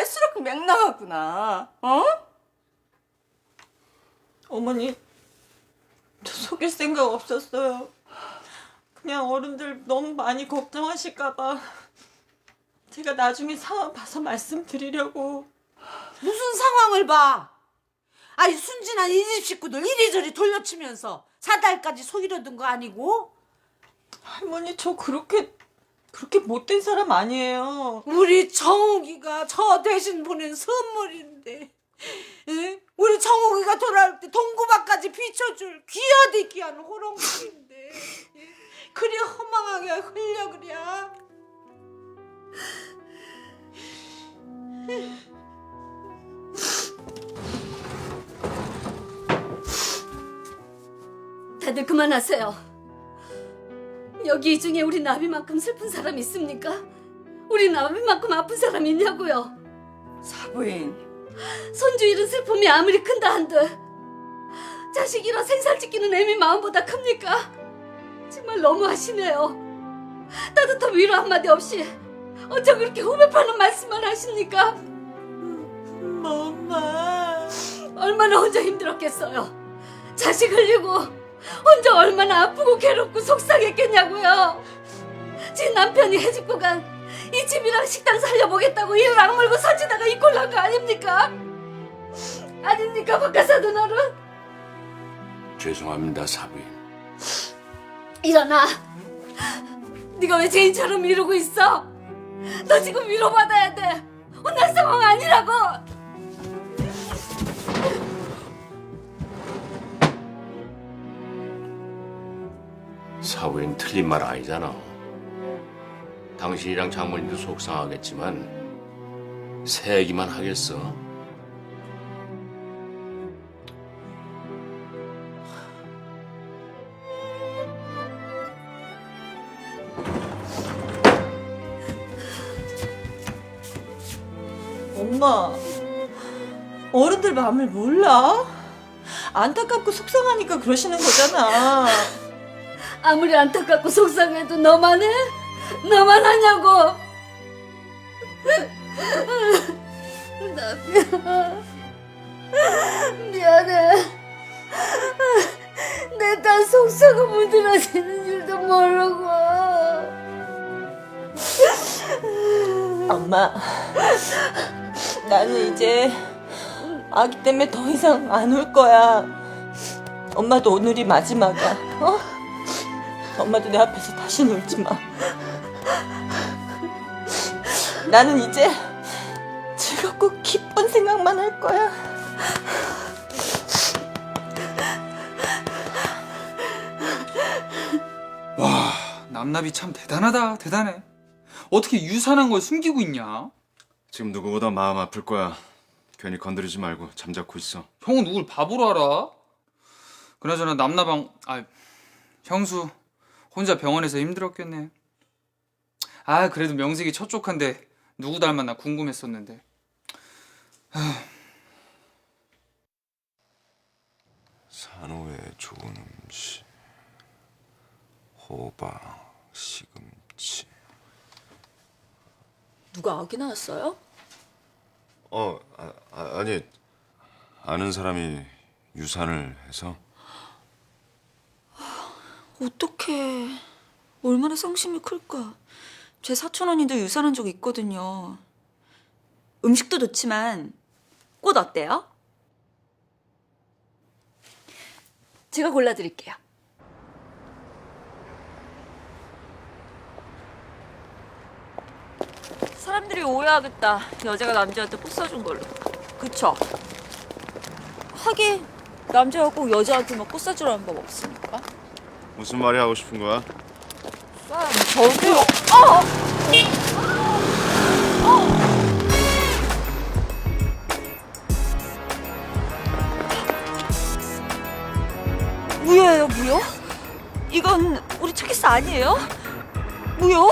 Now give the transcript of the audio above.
알수록 맹랑하구나. 어? 어머니, 저 속일 생각 없었어요. 그냥 어른들 너무 많이 걱정하실까봐 제가 나중에 상황 봐서 말씀드리려고. 무슨 상황을 봐? 아니 순진한 이 집 식구들 이리저리 돌려치면서 사달까지 속이려던 거 아니고? 할머니, 저 그렇게, 그렇게 못된 사람 아니에요. 우리 정욱이가 저 대신 보낸 선물인데 응? 우리 정욱이가 돌아올 때 동구박까지 비춰줄 귀하디 귀한 호롱불인데 그리 허망하게 흘려 그랴 다들 그만하세요. 여기 이 중에 우리 나비만큼 슬픈 사람 있습니까? 우리 나비만큼 아픈 사람 있냐고요? 사부인. 손주 잃은 슬픔이 아무리 큰다 한들 자식 잃어 생살 지키는 애미 마음보다 큽니까? 정말 너무하시네요. 따뜻한 위로 한마디 없이 어쩜 그렇게 후배 파는 말씀만 하십니까? 엄마. 얼마나 혼자 힘들었겠어요. 자식 흘리고 혼자 얼마나 아프고 괴롭고 속상했겠냐고요. 지 남편이 해집고 간 이 집이랑 식당 살려보겠다고 이를 악물고 서지다가 이 꼴난 거 아닙니까? 아닙니까 박가사 누나는? 죄송합니다, 사부인. 일어나. 네가 왜 죄인처럼 이러고 있어? 너 지금 위로받아야 돼. 틀린 말 아니잖아. 당신이랑 장모님도 속상하겠지만 새 얘기만 하겠어. 엄마, 어른들 마음을 몰라? 안타깝고 속상하니까 그러시는 거잖아. 아무리 안타깝고 속상해도 너만 해? 너만 하냐고. 나비야. 미안해. 내 딸 속사가 문드러지는 줄도 모르고. 엄마, 나는 이제 아기 때문에 더 이상 안 울 거야. 엄마도 오늘이 마지막이야. 어? 엄마도 내 앞에서 다시 울지 마. 나는 이제 즐겁고 기쁜 생각만 할 거야. 와, 남나비 참 대단하다, 대단해. 어떻게 유산한 걸 숨기고 있냐? 지금 누구보다 마음 아플 거야. 괜히 건드리지 말고 잠자코 있어. 형은 누굴 바보로 알아? 그나저나 남나방, 아, 형수 혼자 병원에서 힘들었겠네. 아, 그래도 명색이 척족한데 누구 닮았나 궁금했었는데. 산후에 좋은 음식. 호박, 시금치. 누가 아기 낳았어요? 어, 아, 아, 아니 아는 사람이 유산을 해서 어떡해. 얼마나 상심이 클까. 제 사촌 언니도 유산한 적 있거든요. 음식도 좋지만 꽃 어때요? 제가 골라드릴게요. 사람들이 오해하겠다. 여자가 남자한테 꽃 사준 걸로. 그쵸? 하긴 남자가 꼭 여자한테만 꽃 사주라는 법 없으니까. 무슨 말이 하고 싶은 거야? 저도요. 무효예요, 무효? 이건 우리 초키스 아니에요? 무효?